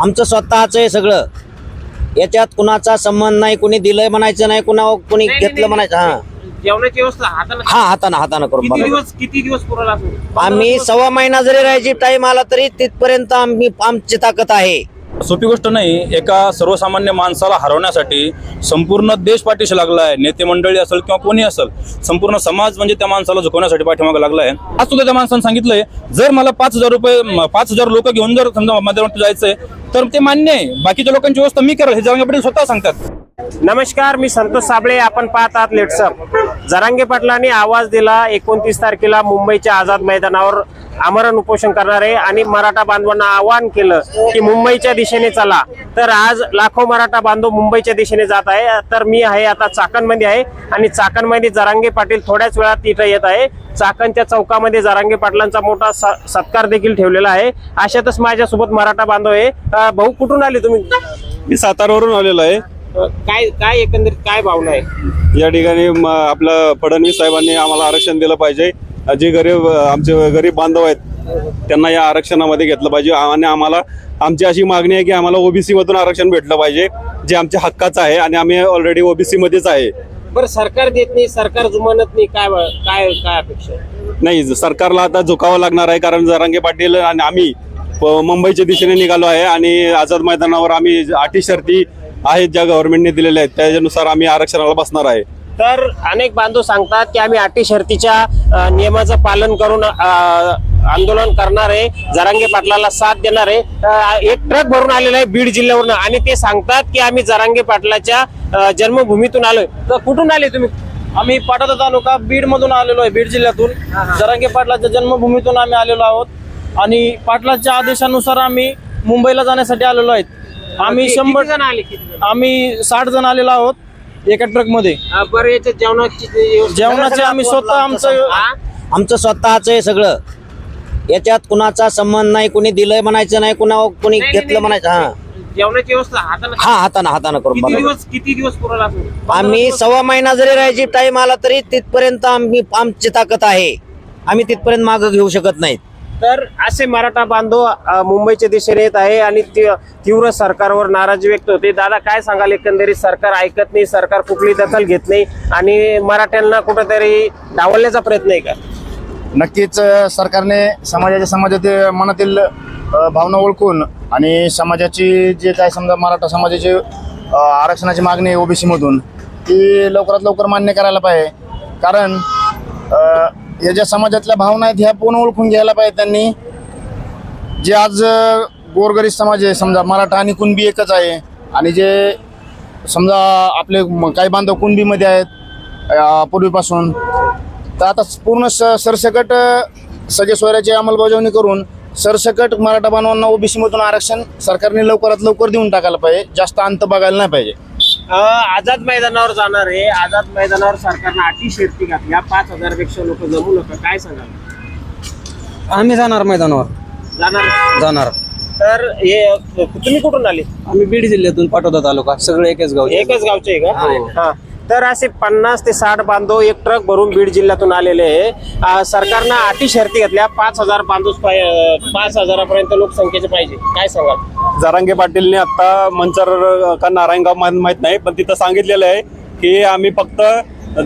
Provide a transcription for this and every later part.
आमचं स्वतःच आहे सगळं. याच्यात कुणाचा संबंध नाही कुणी दिलंय म्हणायचं नाही कुणा कुणी घेतलं म्हणायचं हा. जेवणाची व्यवस्था हाताने हा हातानं हातानं करून किती बघा. दिवस किती दिवस पुरेल असं आम्ही सव्वा महिना जरी राहायची टाइम आला तरी तिथपर्यंत आम्ही आमची ताकद आहे. सोपी गोष्ट नाही एका सर्वसामान्य माणसाला हरवण्यासाठी संपूर्ण देश पाठीशी लागला आहे नेते मंडळी असेल किंवा कोणी असेल संपूर्ण समाज म्हणजे त्या माणसाला झुकवण्यासाठी पाठीमागे लागला आहे. आज सुद्धा त्या माणसानं सांगितलंय जर मला पाच हजार रुपये पाच हजार लोक घेऊन जर समजा जायचं जायचंय तर ते मान्य आहे. बाकीच्या लोकांची व्यवस्था मी करेल हे जरांगे पाटील स्वतः सांगतात. नमस्कार मी संतोष साबळे. आपण पाहत आहात लेट्सअप जरांगे पाटलांनी आवाज दिला एकोणतीस तारखेला मुंबईच्या आझाद मैदानावर आमरण उपोषण करणार आहे आणि मराठा बांधवांना आवाहन केलं की मुंबईच्या दिशेने चला. तर आज लाखो मराठा बांधव मुंबईच्या दिशेने जात आहे. तर मी आहे आता चाकणमध्ये आहे आणि चाकणमध्ये जरांगे पाटील थोड्याच वेळात तिथं येत आहे. चाकणच्या चौकामध्ये जरांगे पाटलांचा मोठा स- सत्कार देखील ठेवलेला आहे. अशातच माझ्यासोबत मराठा बांधव आहे. भाऊ कुठून आले तुम्ही? मी सातारावरून आलेलो आहे. काय काय एकंदरीत काय भावना आहे? या ठिकाणी आपलं फडणवीस साहेबांनी आम्हाला आरक्षण दिलं पाहिजे. जे गरीब आमचे गरीब बांधव आहेत त्यांना या आरक्षणामध्ये घेतलं पाहिजे. आणि आम्हाला आमची अशी मागणी आहे की आम्हाला ओबीसी मधून आरक्षण भेटलं पाहिजे जे आमच्या हक्काचं आहे आणि आम्ही ऑलरेडी ओबीसी मध्येच आहे. बरं सरकार देत नाही सरकार जुमानत नाही काय काय काय अपेक्षा? नाही सरकारला आता झुकावं लागणार आहे कारण जरांगे पाटील आणि आम्ही मुंबईच्या दिशेने निघालो आहे आणि आझाद मैदानावर आम्ही अटी शर्ती आहेत ज्या गव्हर्नमेंटने दिलेल्या आहेत त्याच्यानुसार आम्ही आरक्षणाला बसणार आहे. तर अनेक बांधव सांगतात की आम्ही अटी शर्तीच्या नियमाचं पालन करून आंदोलन करणार आहे. जरांगे पाटलाला साथ देणार आहे. एक ट्रक भरून आलेला आहे बीड जिल्ह्यावरून आणि ते सांगतात की आम्ही जरांगे पाटलाच्या जन्मभूमीतून आलोय. तर कुठून आले तुम्ही? आम्ही पाटोदा तालुका बीड मधून आलेलो आहे बीड जिल्ह्यातून. जरांगे पाटलाच्या जन्मभूमीतून आम्ही आलेलो आहोत. आणि पाटलाच्या आदेशानुसार आम्ही मुंबईला जाण्यासाठी आलेलो आहेत. आम्ही शंभर जण आले किती जण? आम्ही साठ जण आलेलो आहोत एका ट्रकमध्ये अ, बरं याच्यात जेवणाची व्यवस्था- जेवणाचे आम्ही स्वतः आमचं हा? आमचं स्वतःच आहे सगळं. याच्यात कुणाचा संबंध नाही कुणी दिलंय म्हणायचं नाही कुणा कुणी नाही, नाही, घेतलं म्हणायचं हा. जेवणाची व्यवस्था हाताने हा हातानं हातानं करून किती बघा. दिवस किती दिवस पुरेल असं आम्ही सव्वा महिना जरी राहायची टाइम आला तरी तिथपर्यंत आम्ही आमची ताकद आहे. आम्ही तिथपर्यंत मागं घेऊ शकत नाहीत. तर असे मराठा बांधव मुंबईच्या दिशेने येत आहे आणि ती- तीव्र सरकारवर नाराजी व्यक्त होते. दादा काय सांगाल? एकंदरीत सरकार ऐकत नाही सरकार कुठली दखल घेत नाही आणि मराठ्यांना कुठेतरी डावलण्याचा प्रयत्न आहे का? नक्कीच सरकारने समाजाच्या समाजातील मनातील भावना ओळखून आणि समाजाची जे काय समजा मराठा समाजाची आरक्षणाची मागणी आहे ती लवकरात लवकर मान्य करायला पाहिजे. कारण या ज्या समाजातल्या भावना आहेत ह्या पूर्ण ओळखून घ्यायला पाहिजे त्यांनी. जे आज गोरगरीब समाज आहे समजा मराठा आणि कुणबी एकच आहे आणि जे समजा आपले काही बांधव कुणबीमध्ये आहेत पूर्वीपासून. तर आता पूर्ण स सरसकट सगळे सोयऱ्याची अंमलबजावणी करून सरसकट मराठा बांधवांना ओबीसीमधून आरक्षण सरकारने लवकरात लवकर देऊन टाकायला पाहिजे. जास्त अंत बघायला नाही पाहिजे. आझाद मैदानावर जाणार आहे. आझाद मैदानावर सरकारनं अटी शर्ती घातल्या पाच हजारपेक्षा लोक जमू नका. काय सांगाल? आम्ही जाणार मैदानावर. जाणार? जाणार. तर हे तुम्ही कुठून आले? आम्ही बीड जिल्ह्यातून पाटोदा तालुका सगळे एकच गाव एकच गावचे आहे का? हा. तर असे पन्नास ते साठ बांधव एक ट्रक भरून बीड जिल्ह्यातून आलेले आहे. सरकारनं अटी शर्ती घेतल्या. पाच हजार बांधव पाय- पाच हजारापर्यंत लोकसंख्येचे पाहिजे. काय सांगाल? जरांगे पाटीलने आता मंचर का नारायणगाव माहीत नाही पण तिथं सांगितलेलं आहे की आम्ही फक्त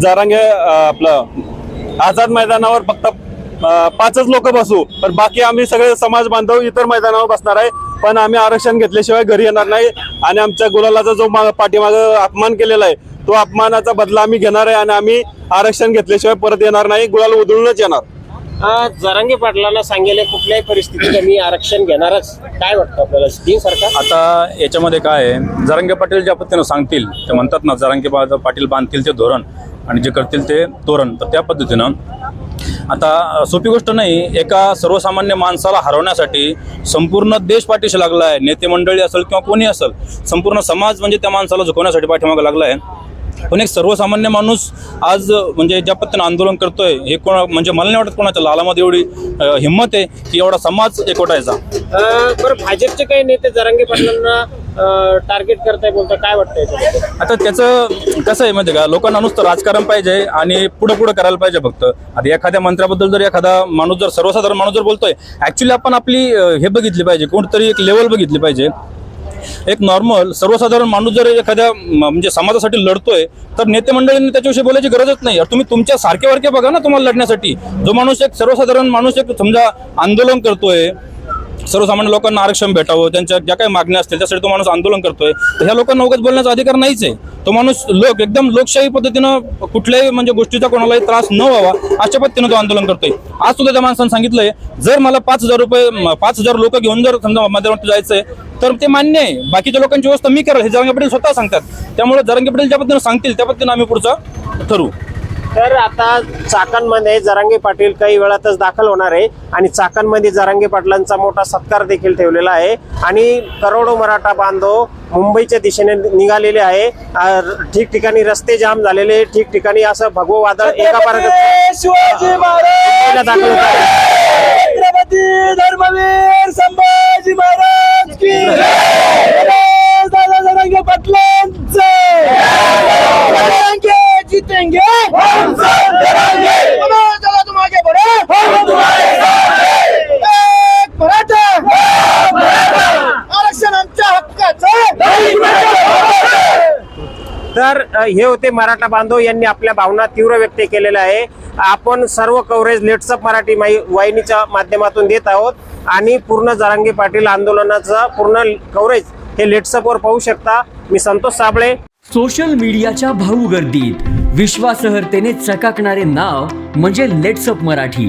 जरांगे आपलं आझाद मैदानावर फक्त पाचच लोक बसू. पण बाकी आम्ही सगळे समाज बांधव इतर मैदानावर बसणार आहे. पण आम्ही आरक्षण घेतल्याशिवाय घरी येणार नाही. आणि आमच्या गुलालाचा जो मा- पाठीमागं अपमान केलेला आहे तो अपमानाचा बदला आम्ही घेणार आहे आणि आम्ही आरक्षण घेतल्याशिवाय परत येणार नाही गुलाल उधळूनच येणार. आ, जरांगे पाटलांना सांगेले कुठल्याही परिस्थितीत मी आरक्षण घेणारच. काय वाटतं आपल्याला? दिन सरकार? आता याच्यामध्ये काय आहे जरांगे पाटील ज्या पद्धतीनं सांगतील ते म्हणतात ना जरांगे पाटील बांधतील ते धोरण आणि जे करतील ते तोरण. तर त्या पद्धतीनं आता सोपी गोष्ट नाही एका सर्वसामान्य माणसाला हरवण्यासाठी संपूर्ण देश पाठीशी लागला आहे नेते मंडळी असेल किंवा कोणी असेल संपूर्ण समाज म्हणजे त्या माणसाला झुकवण्यासाठी पाठीमागे लागला आहे. पण एक सर्वसामान्य माणूस आज म्हणजे ज्या पद्धतीनं आंदोलन करतोय हे कोण म्हणजे मला नाही वाटत कोणाच्या लालामध्ये एवढी हिंमत आहे की एवढा समाज एकवटायचा. बरं भाजपचे काही नेते जरांगे पाटलांना टार्गेट करताय बोलता काय वाटतं याच्याबद्दल? आता त्याचं कसं आहे माहिती आहे का? लोकांना नुसतं राजकारण पाहिजे आणि पुढे पुढे करायला पाहिजे फक्त. आता एखाद्या मंत्र्याबद्दल जर एखादा माणूस जर सर्वसाधारण माणूस जर बोलतोय ऍक्च्युली आपण आपली हे बघितली पाहिजे कोणतरी एक लेवल बघितली पाहिजे. एक नॉर्मल सर्वसाधारण माणूस जर एखाद्या म्हणजे समाजासाठी लढतोय तर नेते मंडळींनी त्याच्याविषयी बोलायची गरजच नाही. तुम्ही तुमच्या सारखे वारखे बघा ना तुम्हाला लढण्यासाठी. जो माणूस एक सर्वसाधारण माणूस एक समजा आंदोलन करतोय सर्वसामान्य लोकांना आरक्षण भेटावं त्यांच्या ज्या काही मागण्या असतील त्यासाठी तो माणूस आंदोलन करतोय. तर ह्या लोकांना उगाच बोलण्याचा अधिकार नाहीच आहे. तो माणूस लोक एकदम लोकशाही पद्धतीनं कुठल्याही म्हणजे गोष्टीचा कोणालाही त्रास न व्हावा अशा पद्धतीनं तो आंदोलन करतोय. आज सुद्धा त्या माणसानं सांगितलंय जर मला पाच हजार रुपये पाच हजार लोक घेऊन जर समजा माध्यमात जायचंय तर ते मान्य आहे. बाकीच्या लोकांची व्यवस्था मी करेल हे जरंगे पाटील स्वतः सांगतात. त्यामुळे जरंगे पाटील ज्या पद्धतीनं सांगतील त्या पद्धतीनं आम्ही पुढचं ठरवू. तर आता चाकणमध्ये जरांगे पाटील काही वेळातच दाखल होणार आहे. आणि चाकणमध्ये जरांगे पाटलांचा मोठा सत्कार देखील ठेवलेला आहे. आणि करोडो मराठा बांधव मुंबईच्या दिशेने निघालेले आहे. ठिकठिकाणी रस्ते जाम झालेले ठिकठिकाणी असं भगवं वादळ एका मुंबईला दाखल होत आहे छत्रपती धर्मवीर संभाजी महाराज की दादा जरांगे पाटलांचे जीतेंगे हम सब लड़ेंगे चला तुम आगे बढ़ो हम तुम्हारे साथ एक मराठा आरक्षण आमच्या हक्काचं तर हे होते मराठा बांधव यांनी आपल्या भावना तीव्र व्यक्त केलेल्या आहे. आपण सर्व कव्हरेज लेट्सअप मराठी वाहिनीच्या माध्यमातून देत आहोत आणि पूर्ण जरांगे पाटील आंदोलनाचं पूर्ण कव्हरेज हे लेट्सअपवर पाहू शकता. मी संतोष साबळे. सोशल मीडियाच्या भाऊ गर्दीत. विश्वासार्हतेने चकाकणारे नाव म्हणजे लेट्सअप मराठी.